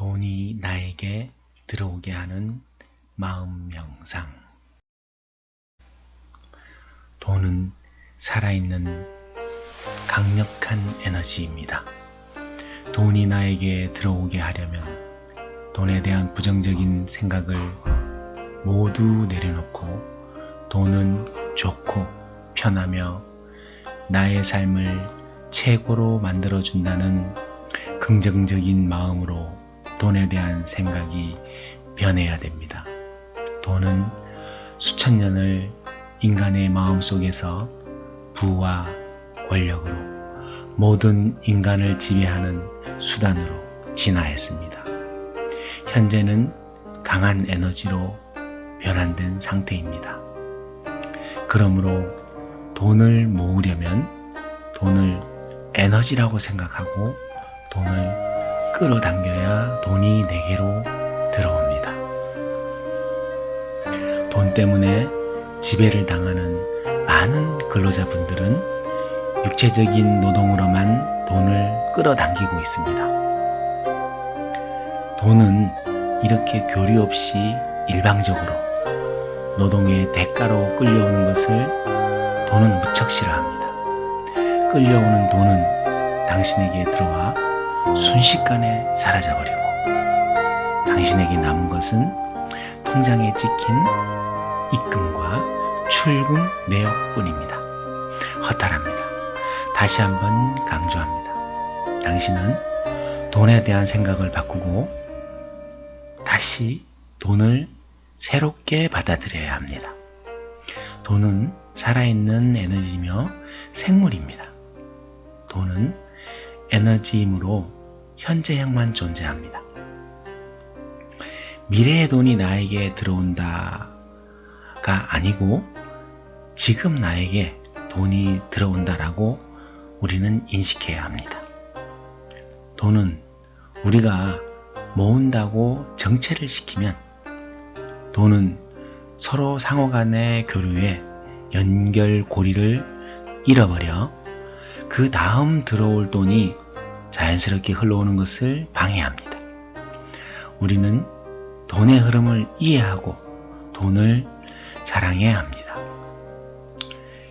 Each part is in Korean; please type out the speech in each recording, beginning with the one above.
돈이 나에게 들어오게 하는 마음 명상. 돈은 살아있는 강력한 에너지입니다. 돈이 나에게 들어오게 하려면 돈에 대한 부정적인 생각을 모두 내려놓고 돈은 좋고 편하며 나의 삶을 최고로 만들어준다는 긍정적인 마음으로 돈에 대한 생각이 변해야 됩니다. 돈은 수천 년을 인간의 마음 속에서 부와 권력으로 모든 인간을 지배하는 수단으로 진화했습니다. 현재는 강한 에너지로 변환된 상태입니다. 그러므로 돈을 모으려면 돈을 에너지라고 생각하고 돈을 끌어당겨야 돈이 내게로 들어옵니다. 돈 때문에 지배를 당하는 많은 근로자분들은 육체적인 노동으로만 돈을 끌어당기고 있습니다. 돈은 이렇게 교류 없이 일방적으로 노동의 대가로 끌려오는 것을 돈은 무척 싫어합니다. 끌려오는 돈은 당신에게 들어와 순식간에 사라져버리고 당신에게 남은 것은 통장에 찍힌 입금과 출금 내역뿐입니다. 허탈합니다. 다시 한번 강조합니다. 당신은 돈에 대한 생각을 바꾸고 다시 돈을 새롭게 받아들여야 합니다. 돈은 살아있는 에너지며 생물입니다. 돈은 에너지이므로 현재형만 존재합니다. 미래의 돈이 나에게 들어온다가 아니고 지금 나에게 돈이 들어온다라고 우리는 인식해야 합니다. 돈은 우리가 모은다고 정체를 시키면 돈은 서로 상호 간의 교류에 연결고리를 잃어버려 그 다음 들어올 돈이 자연스럽게 흘러오는 것을 방해합니다. 우리는 돈의 흐름을 이해하고 돈을 사랑해야 합니다.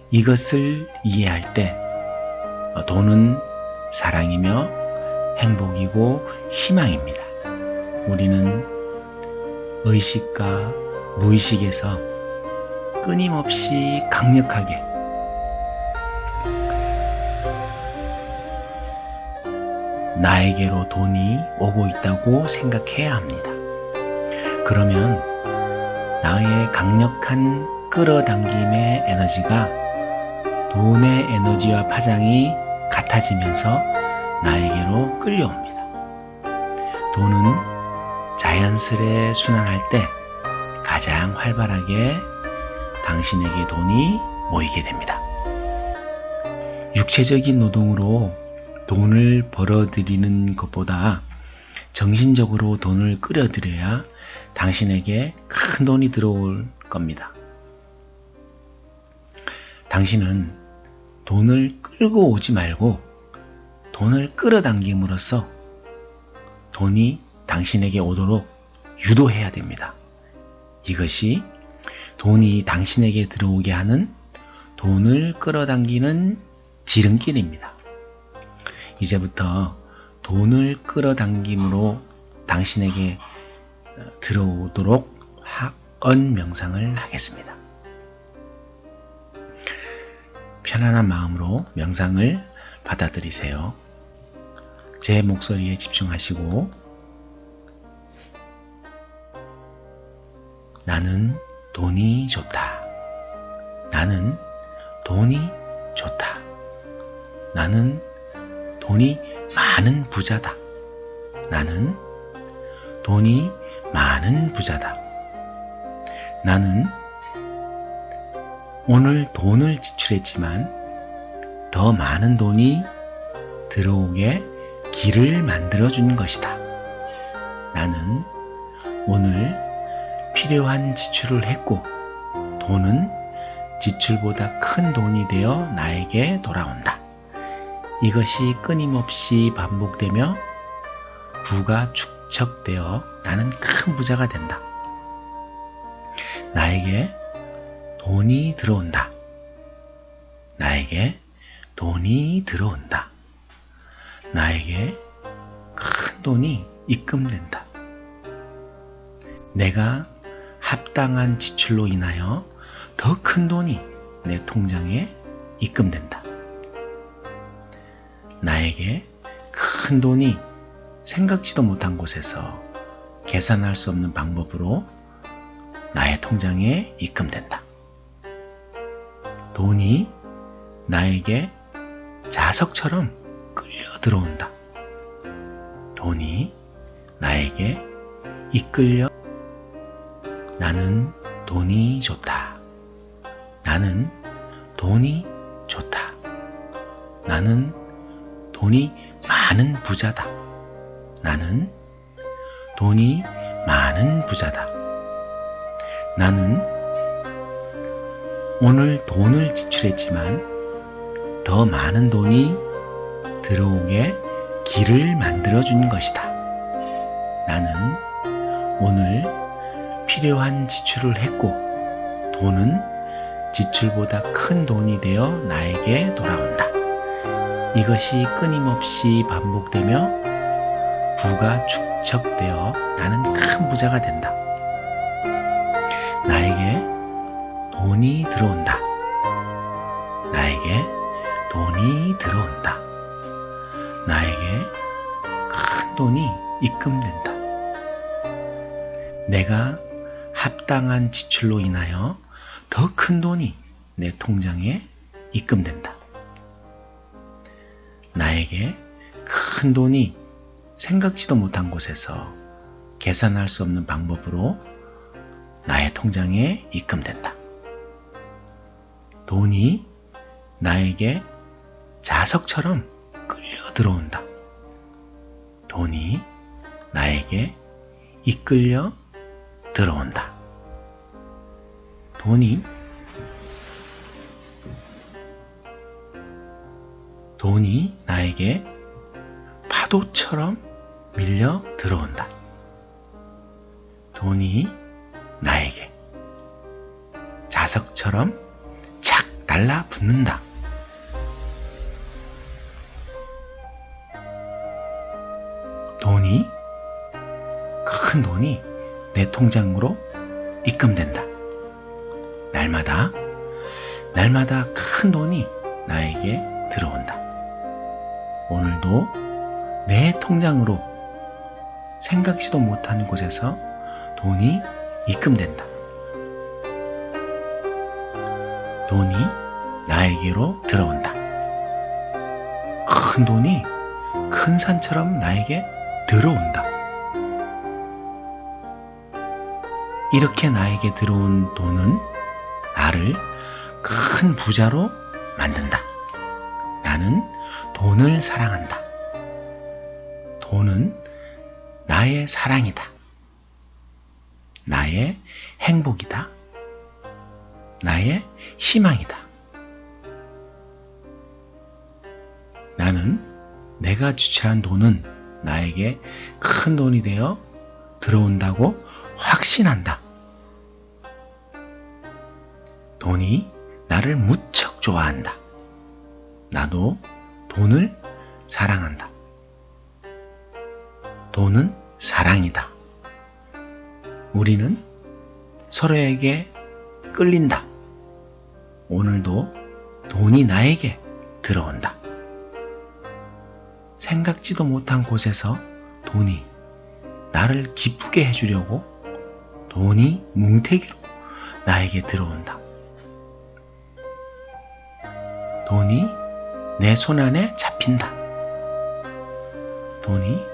이것을 이해할 때 돈은 사랑이며 행복이고 희망입니다. 우리는 의식과 무의식에서 끊임없이 강력하게 나에게로 돈이 오고 있다고 생각해야 합니다. 그러면 나의 강력한 끌어당김의 에너지가 돈의 에너지와 파장이 같아지면서 나에게로 끌려옵니다. 돈은 자연스레 순환할 때 가장 활발하게 당신에게 돈이 모이게 됩니다. 육체적인 노동으로 돈을 벌어들이는 것보다 정신적으로 돈을 끌어들여야 당신에게 큰 돈이 들어올 겁니다. 당신은 돈을 끌고 오지 말고 돈을 끌어당김으로써 돈이 당신에게 오도록 유도해야 됩니다. 이것이 돈이 당신에게 들어오게 하는 돈을 끌어당기는 지름길입니다. 이제부터 돈을 끌어당김으로 당신에게 들어오도록 학언 명상을 하겠습니다. 편안한 마음으로 명상을 받아들이세요. 제 목소리에 집중하시고 나는 돈이 좋다. 나는 돈이 좋다. 나는 돈이 많은 부자다. 나는 돈이 많은 부자다. 나는 오늘 돈을 지출했지만 더 많은 돈이 들어오게 길을 만들어 준 것이다. 나는 오늘 필요한 지출을 했고 돈은 지출보다 큰 돈이 되어 나에게 돌아온다. 이것이 끊임없이 반복되며 부가 축 축적되어 나는 큰 부자가 된다. 나에게 돈이 들어온다. 나에게 돈이 들어온다. 나에게 큰 돈이 입금된다. 내가 합당한 지출로 인하여 더 큰 돈이 내 통장에 입금된다. 나에게 큰 돈이 생각지도 못한 곳에서 계산할 수 없는 방법으로 나의 통장에 입금된다. 돈이 나에게 자석처럼 끌려 들어온다. 돈이 나에게 이끌려 나는 돈이 좋다. 나는 돈이 좋다. 나는 돈이 많은 부자다. 나는 돈이 많은 부자다. 나는 오늘 돈을 지출했지만 더 많은 돈이 들어오게 길을 만들어 준 것이다. 나는 오늘 필요한 지출을 했고 돈은 지출보다 큰 돈이 되어 나에게 돌아온다. 이것이 끊임없이 반복되며 부가 축적되어 나는 큰 부자가 된다. 나에게 돈이 들어온다. 나에게 돈이 들어온다. 나에게 큰 돈이 입금된다. 내가 합당한 지출로 인하여 더 큰 돈이 내 통장에 입금된다. 나에게 큰 돈이 생각지도 못한 곳에서 계산할 수 없는 방법으로 나의 통장에 입금된다. 돈이 나에게 자석처럼 끌려 들어온다. 돈이 나에게 이끌려 들어온다. 돈이 돈이 나에게 파도처럼 밀려 들어온다. 돈이 나에게 자석처럼 착 달라붙는다. 돈이 큰 돈이 내 통장으로 입금된다. 날마다 날마다 큰 돈이 나에게 들어온다. 오늘도 내 통장으로 생각지도 못한 곳에서 돈이 입금된다. 돈이 나에게로 들어온다. 큰 돈이 큰 산처럼 나에게 들어온다. 이렇게 나에게 들어온 돈은 나를 큰 부자로 만든다. 나는 돈을 사랑한다. 돈은 나의 사랑이다. 나의 행복이다. 나의 희망이다. 나는 내가 지출한 돈은 나에게 큰 돈이 되어 들어온다고 확신한다. 돈이 나를 무척 좋아한다. 나도 돈을 사랑한다. 돈은 사랑이다. 우리는 서로에게 끌린다. 오늘도 돈이 나에게 들어온다. 생각지도 못한 곳에서 돈이 나를 기쁘게 해주려고 돈이 뭉태기로 나에게 들어온다. 돈이 내 손 안에 잡힌다. 돈이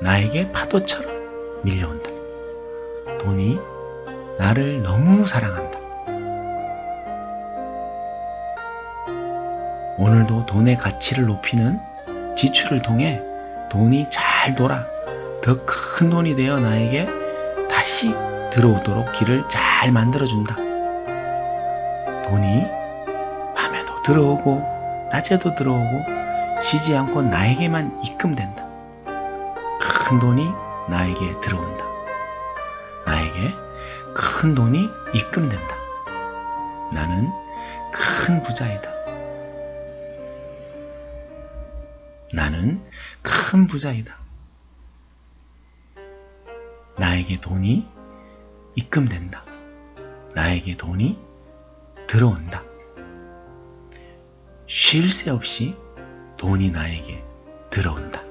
나에게 파도처럼 밀려온다. 돈이 나를 너무 사랑한다. 오늘도 돈의 가치를 높이는 지출을 통해 돈이 잘 돌아 더 큰 돈이 되어 나에게 다시 들어오도록 길을 잘 만들어준다. 돈이 밤에도 들어오고 낮에도 들어오고 쉬지 않고 나에게만 입금된다. 큰 돈이 나에게 들어온다. 나에게 큰 돈이 입금된다. 나는 큰 부자이다. 나는 큰 부자이다. 나에게 돈이 입금된다. 나에게 돈이 들어온다. 쉴 새 없이 돈이 나에게 들어온다.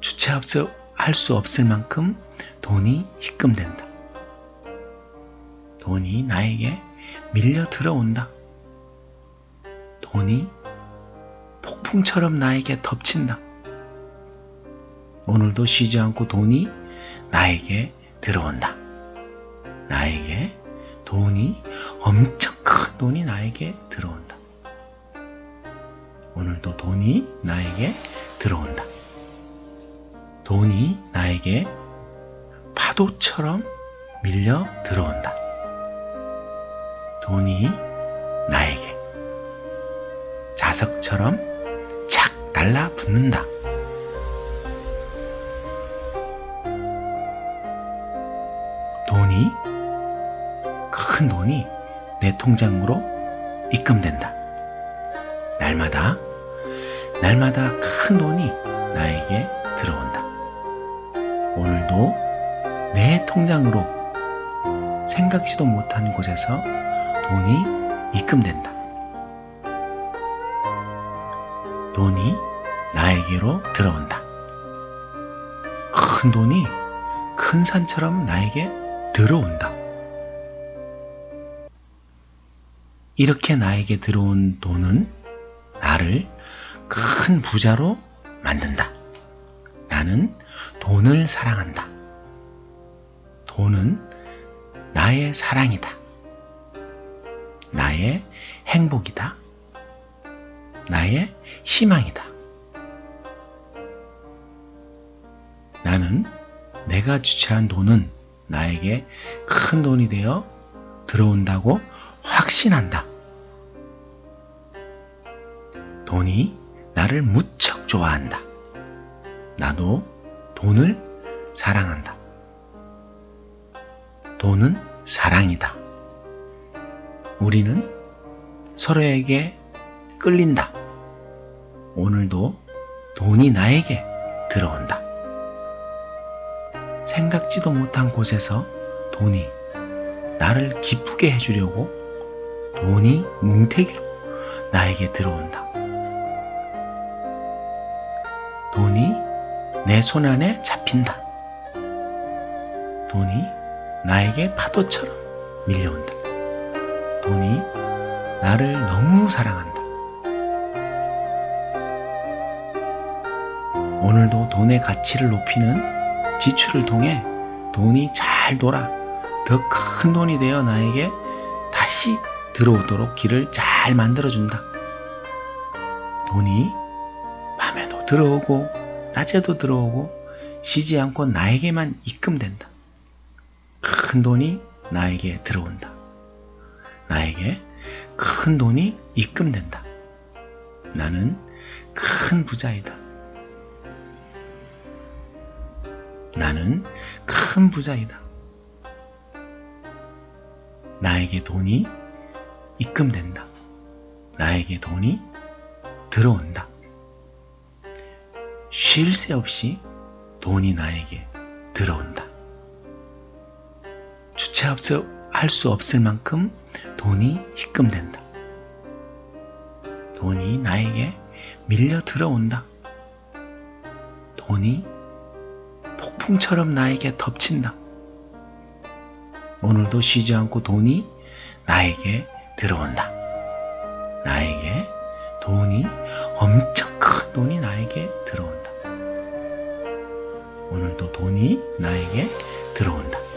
주체없어 할수 없을 만큼 돈이 입금된다. 돈이 나에게 밀려 들어온다. 돈이 폭풍처럼 나에게 덮친다. 오늘도 쉬지 않고 돈이 나에게 들어온다. 나에게 돈이 엄청 큰 돈이 나에게 들어온다. 오늘도 돈이 나에게 들어온다. 돈이 나에게 파도처럼 밀려 들어온다. 돈이 나에게 자석처럼 착 달라붙는다. 돈이 통장으로 입금된다. 날마다 날마다 큰 돈이 나에게 들어온다. 오늘도 내 통장으로 생각지도 못한 곳에서 돈이 입금된다. 돈이 나에게로 들어온다. 큰 돈이 큰 산처럼 나에게 들어온다. 이렇게 나에게 들어온 돈은 나를 큰 부자로 만든다. 나는 돈을 사랑한다. 돈은 나의 사랑이다. 나의 행복이다. 나의 희망이다. 나는 내가 지출한 돈은 나에게 큰 돈이 되어 들어온다고 확신한다. 돈이 나를 무척 좋아한다. 나도 돈을 사랑한다. 돈은 사랑이다. 우리는 서로에게 끌린다. 오늘도 돈이 나에게 들어온다. 생각지도 못한 곳에서 돈이 나를 기쁘게 해주려고 돈이 뭉태기로 나에게 들어온다. 내 손 안에 잡힌다. 돈이 나에게 파도처럼 밀려온다. 돈이 나를 너무 사랑한다. 오늘도 돈의 가치를 높이는 지출을 통해 돈이 잘 돌아 더 큰 돈이 되어 나에게 다시 들어오도록 길을 잘 만들어준다. 돈이 밤에도 들어오고 낮에도 들어오고 쉬지 않고 나에게만 입금된다. 큰 돈이 나에게 들어온다. 나에게 큰 돈이 입금된다. 나는 큰 부자이다. 나는 큰 부자이다. 나에게 돈이 입금된다. 나에게 돈이 들어온다. 쉴 새 없이 돈이 나에게 들어온다. 주체 없어 할수 없을 만큼 돈이 입금된다. 돈이 나에게 밀려 들어온다. 돈이 폭풍처럼 나에게 덮친다. 오늘도 쉬지 않고 돈이 나에게 들어온다. 나에게 돈이 엄청 큰 돈이 나에게 들어온다. 오늘도 돈이 나에게 들어온다.